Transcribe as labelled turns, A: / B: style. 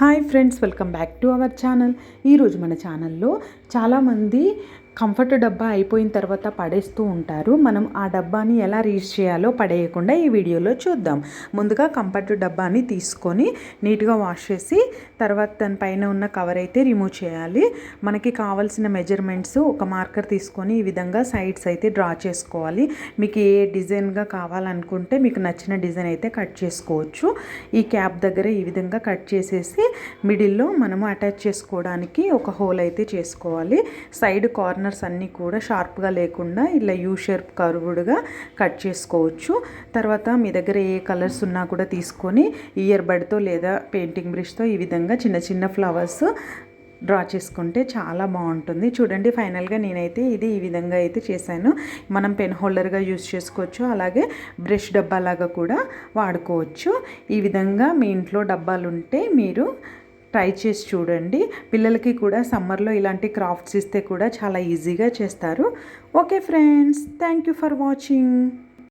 A: Hi friends welcome back to our channel ఈరోజు మన ఛానల్లో చాలామంది కంఫర్ట్ డబ్బా అయిపోయిన తర్వాత పడేస్తూ ఉంటారు. మనం ఆ డబ్బాని ఎలా రీచ్ చేయాలో పడేయకుండా ఈ వీడియోలో చూద్దాం. ముందుగా కంఫర్ట్ డబ్బాని తీసుకొని నీట్గా వాష్ చేసి తర్వాత దానిపైన ఉన్న కవర్ అయితే రిమూవ్ చేయాలి. మనకి కావాల్సిన మెజర్మెంట్స్ ఒక మార్కర్ తీసుకొని ఈ విధంగా సైడ్స్ అయితే డ్రా చేసుకోవాలి. మీకు ఏ డిజైన్గా కావాలనుకుంటే మీకు నచ్చిన డిజైన్ అయితే కట్ చేసుకోవచ్చు. ఈ క్యాప్ దగ్గర ఈ విధంగా కట్ చేసేసి మిడిల్లో మనము అటాచ్ చేసుకోవడానికి ఒక హోల్ అయితే చేసుకోవాలి. సైడ్ కార్నర్స్ అన్నీ కూడా షార్ప్గా లేకుండా ఇలా యూ షేప్ కర్వుడ్గా కట్ చేసుకోవచ్చు. తర్వాత మీ దగ్గర ఏ కలర్స్ ఉన్నా కూడా తీసుకొని ఇయర్ బడ్తో లేదా పెయింటింగ్ బ్రష్తో ఈ విధంగా చిన్న చిన్న ఫ్లవర్స్ డ్రా చేసుకుంటే చాలా బాగుంటుంది. చూడండి ఫైనల్గా నేనైతే ఇది ఈ విధంగా అయితే చేశాను. మనం పెన్ హోల్డర్గా యూస్ చేసుకోవచ్చు. అలాగే బ్రష్ డబ్బాలాగా కూడా వాడుకోవచ్చు. ఈ విధంగా మీ ఇంట్లో డబ్బాలు ఉంటే మీరు ట్రై చేసి చూడండి. పిల్లలకి కూడా సమ్మర్లో ఇలాంటి క్రాఫ్ట్స్ ఇస్తే కూడా చాలా ఈజీగా చేస్తారు. Okay friends thank you for watching.